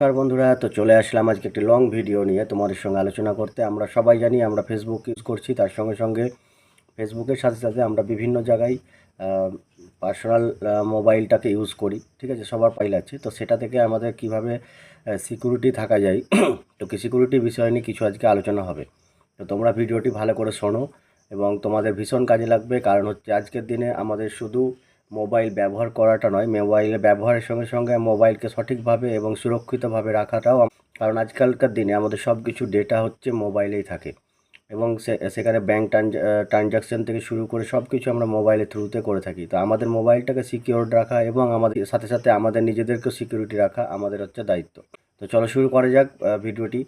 নমস্কার বন্ধুরা, তো চলে আসলাম আজকে একটি লং ভিডিও নিয়ে তোমাদের সঙ্গে আলোচনা করতে। আমরা সবাই জানি আমরা ফেসবুক ইউজ করছি, তার সঙ্গে সঙ্গে ফেসবুকের সাথে সাথে আমরা বিভিন্ন জায়গায় পার্সোনাল মোবাইলটাকে ইউজ করি, ঠিক আছে? সবার ফাইল আছে তো সেটা থেকে আমাদের কীভাবে সিকিউরিটি থাকা যায়, তো কি সিকিউরিটি বিষয় নিয়ে কিছু আজকে আলোচনা হবে। তো তোমরা ভিডিওটি ভালো করে শোনো এবং তোমাদের ভীষণ কাজে লাগবে, কারণ হচ্ছে আজকের দিনে আমাদের শুধু মোবাইল ব্যবহার করাটা নয় মোবাইলের ব্যবহারের সঙ্গে সঙ্গে মোবাইলকে সঠিকভাবে এবং সুরক্ষিতভাবে রাখাটাও কারণ আজকালকার দিনে আমাদের সব কিছু ডেটা হচ্ছে মোবাইলেই থাকে। এবং সেখানে ব্যাঙ্ক ট্রানজাকশন থেকে শুরু করে সব কিছু আমরা মোবাইলের থ্রুতে করে থাকি। তো আমাদের মোবাইলটাকে সিকিউর রাখা এবং আমাদের, সাথে সাথে আমাদের নিজেদেরকেও সিকিউরিটি রাখা আমাদের হচ্ছে দায়িত্ব। তো চলো শুরু করা যাক ভিডিওটি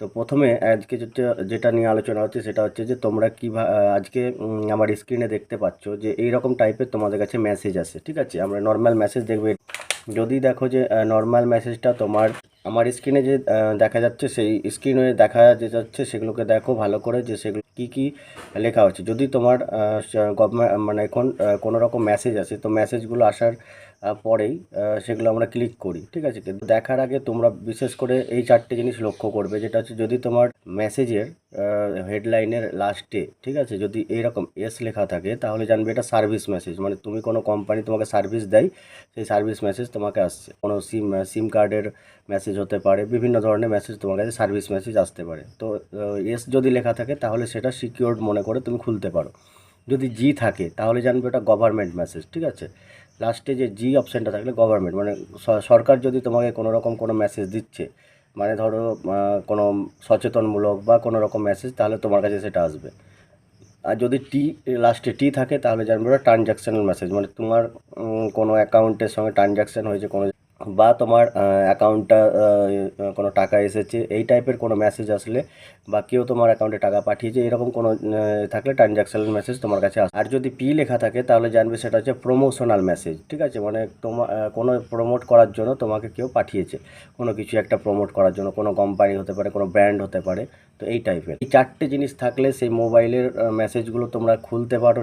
তো প্রথমে আজকে যেটা- নিয়ে আলোচনা হচ্ছে সেটা হচ্ছে যে তোমরা কীভাবে আজকে আমার স্ক্রিনে দেখতে পাচ্ছ যে এই রকম টাইপের তোমাদের কাছে মেসেজ আসে, ঠিক আছে? আমরা নর্মাল মেসেজ দেখবে। যদি দেখো যে নর্মাল মেসেজটা তোমার, আমার স্ক্রিনে যে দেখা যাচ্ছে সেই স্ক্রিনে দেখা যে যাচ্ছে সেগুলোকে দেখো ভালো করে যে সেগুলো কী কী লেখা হচ্ছে। যদি তোমার গভর্নমেন্ট মানে এখন কোনো রকম মেসেজ আসে, তো মেসেজগুলো আসার পরেই সেগুলো আমরা ক্লিক করি, ঠিক আছে? কিন্তু দেখার আগে তোমরা বিশেষ করে এই চারটে জিনিস লক্ষ্য করবে, যেটা হচ্ছে যদি তোমার মেসেজের হেডলাইনের লাস্টে ঠিক আছে? যদি এইরকম এস লেখা থাকে, তাহলে জানবে এটা সার্ভিস মেসেজ মানে তুমি কোনো কোম্পানি তোমাকে সার্ভিস দেয়, সেই সার্ভিস মেসেজ তোমাকে আসছে। কোনো সিম সিম কার্ডের মেসেজ হতে পারে, বিভিন্ন ধরনের মেসেজ তোমার কাছে সার্ভিস মেসেজ আসতে পারে। তো এস যদি লেখা থাকে, তাহলে সেটা সিকিউরড মনে করে তুমি খুলতে পারো। যদি জি থাকে, তাহলে জানবে ওটা গভর্নমেন্ট মেসেজ ঠিক আছে? লাস্টে যে জি অপশানটা থাকলে গভর্নমেন্ট মানে সরকার যদি তোমাকে কোনো রকম কোনো মেসেজ দিচ্ছে মানে ধরো কোনো সচেতনমূলক বা কোনো রকম মেসেজ তাহলে তোমার কাছে সেটা আসবে। আর যদি টি লাস্টে টি থাকে, তাহলে জানবে ওটা ট্রানজ্যাকশনাল মেসেজ মানে তোমার কোনো অ্যাকাউন্টের সঙ্গে ট্রানজ্যাকশন হয়েছে, কোনো বা তোমার অ্যাকাউন্টটা কোনো টাকা এসেছে, এই টাইপের কোনো মেসেজ আসলে বা কেউ তোমার অ্যাকাউন্টে টাকা পাঠিয়েছে, এরকম কোনো থাকলে ট্রানজ্যাকশনাল মেসেজ তোমার কাছে আসে। আর যদি পি লেখা থাকে, তাহলে জানবে সেটা হচ্ছে প্রমোশনাল মেসেজ ঠিক আছে? মানে তোমার কোনো প্রমোট করার জন্য তোমাকে কেউ পাঠিয়েছে। কোনো কিছু একটা প্রমোট করার জন্য, কোনো কোম্পানি হতে পারে, কোনো ব্র্যান্ড হতে পারে, তো এই টাইপের এই চারটে জিনিস থাকলে সেই মোবাইলের মেসেজগুলো তোমরা খুলতে পারো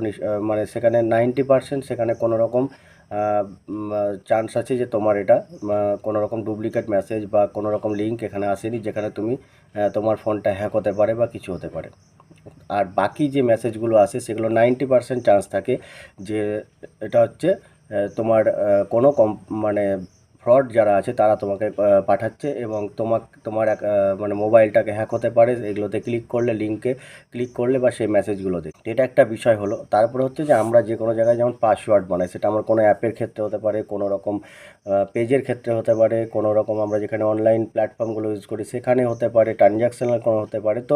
মানে সেখানে নাইনটি পার্সেন্ট সেখানে কোনো রকম চান্স আছে যে তোমার এটা কোনো রকম ডুপ্লিকেট মেসেজ বা কোনো রকম লিঙ্ক এখানে আসেনি যেখানে তুমি তোমার ফোনটা হ্যাক হতে পারে বা কিছু হতে পারে। আর বাকি যে মেসেজগুলো আসে, সেগুলো নাইনটি পার্সেন্ট চান্স থাকে যে এটা হচ্ছে তোমার কোনো কম মানে ফ্রড যারা আছে, তারা তোমাকে পাঠাচ্ছে এবং তোমার তোমার মানে মোবাইলটাকে হ্যাক হতে পারে। এগুলোতে ক্লিক করলে লিঙ্কে ক্লিক করলে বা সেই মেসেজগুলোতে এটা একটা বিষয় হলো। তারপরে হচ্ছে যে, আমরা যে কোনো জায়গায় যেমন পাসওয়ার্ড বানাই, সেটা আমার কোনো অ্যাপের ক্ষেত্রে হতে পারে, কোনো রকম পেজের ক্ষেত্রে হতে পারে, কোনো রকম আমরা যেখানে অনলাইন প্ল্যাটফর্মগুলো ইউজ করি, সেখানে হতে পারে ট্রানজ্যাকশনাল কোনো হতে পারে। তো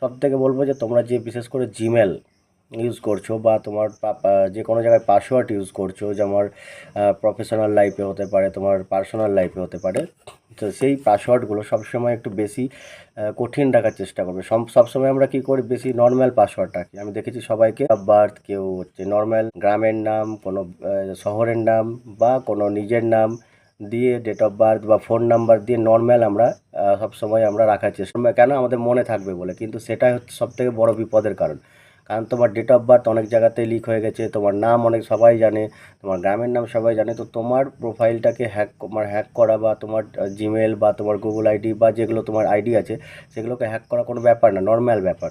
সব থেকে বলব যে, তোমরা যে, বিশেষ করে জিমেল ইউজ করছ বা তোমার যে কোনো জায়গায় পাসওয়ার্ড ইউজ করছ যেমন প্রফেশনাল লাইফে হতে পারে, তোমার পার্সোনাল লাইফে হতে পারে, তো সেই পাসওয়ার্ডগুলো সবসময় একটু বেশি কঠিন রাখার চেষ্টা করবে। সব সবসময় আমরা কি করি, বেশি নর্মাল পাসওয়ার্ড রাখি। আমি দেখেছি সবাইকে বার্থ কেউ হচ্ছে নর্মাল গ্রামের নাম, কোনো শহরের নাম বা কোনো নিজের নাম দিয়ে ডেট অফ বার্থ বা ফোন নাম্বার দিয়ে নর্মাল আমরা সবসময় আমরা রাখার চেষ্টা কেন? আমাদের মনে থাকবে বলে। কিন্তু সেটাই হচ্ছে সবথেকে বড় বিপদের কারণ। কারণ তোমার ডেট অফ বার্থ অনেক জায়গাতে লিক হয়ে গেছে, তোমার নাম অনেক সবাই জানে, তোমার গ্রামের নাম সবাই জানে, তো তোমার প্রোফাইলটাকে হ্যাক মানে হ্যাক করা বা তোমার জিমেল বা তোমার গুগল আইডি বা যেগুলো তোমার আইডি আছে, সেগুলোকে হ্যাক করা কোনো ব্যাপার না নর্মাল ব্যাপার।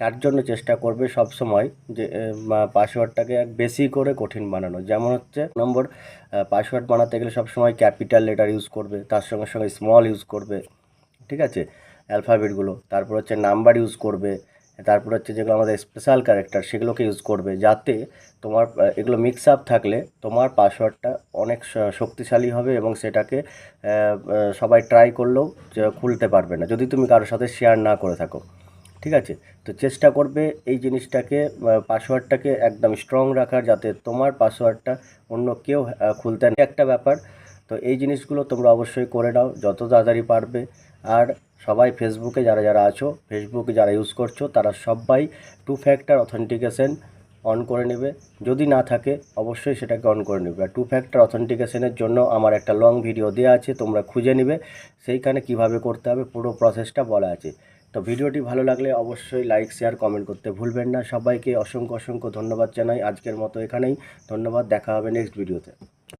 তার জন্য চেষ্টা করবে সব সময় যে পাসওয়ার্ডটাকে বেশি করে কঠিন বানানো। যেমন হচ্ছে, নম্বর পাসওয়ার্ড বানাতে গেলে সব সময় ক্যাপিটাল লেটার ইউজ করবে, তার সঙ্গে সঙ্গে স্মল ইউজ করবে, ঠিক আছে? অ্যালফাবেটগুলো তারপর হচ্ছে নাম্বার ইউজ করবে তারপর হচ্ছে যেগুলো আমাদের স্পেশাল ক্যারেক্টার সেগুলোকে ইউজ করবে যাতে তোমার এগুলো মিক্স আপ থাকলে তোমার পাসওয়ার্ডটা অনেক শক্তিশালী হবে এবং সেটাকে সবাই ট্রাই করলেও খুলতে পারবে না। যদি তুমি কারোর সাথে শেয়ার না করে থাকো, ঠিক আছে? তো চেষ্টা করবে এই জিনিসটাকে পাসওয়ার্ডটাকে একদম স্ট্রং রাখার যাতে তোমার পাসওয়ার্ডটা অন্য কেউ খুলতে একটা ব্যাপার তো এই জিনিসগুলো তোমরা অবশ্যই করে নাও, যত তাড়াতাড়ি পারবে। আর সবাই ফেসবুকে যারা যারা আছো ফেসবুকে যারা ইউজ করছ, তারা সবাই টু ফ্যাক্টর অথেন্টিকেশন অন করে নেবে। যদি না থাকে, অবশ্যই সেটাকে অন করে নেবে। আর টু ফ্যাক্টর অথেন্টিকেশনের জন্য আমার একটা লং ভিডিও দেওয়া আছে, তোমরা খুঁজে নেবে। সেইখানে কীভাবে করতে হবে, পুরো প্রসেসটা বলা আছে। তো ভিডিওটি ভালো লাগলে অবশ্যই লাইক শেয়ার কমেন্ট করতে ভুলবেন না। সবাইকে অসংখ্য অসংখ্য ধন্যবাদ জানাই আজকের মতো এখানেই। ধন্যবাদ, দেখা হবে নেক্সট ভিডিওতে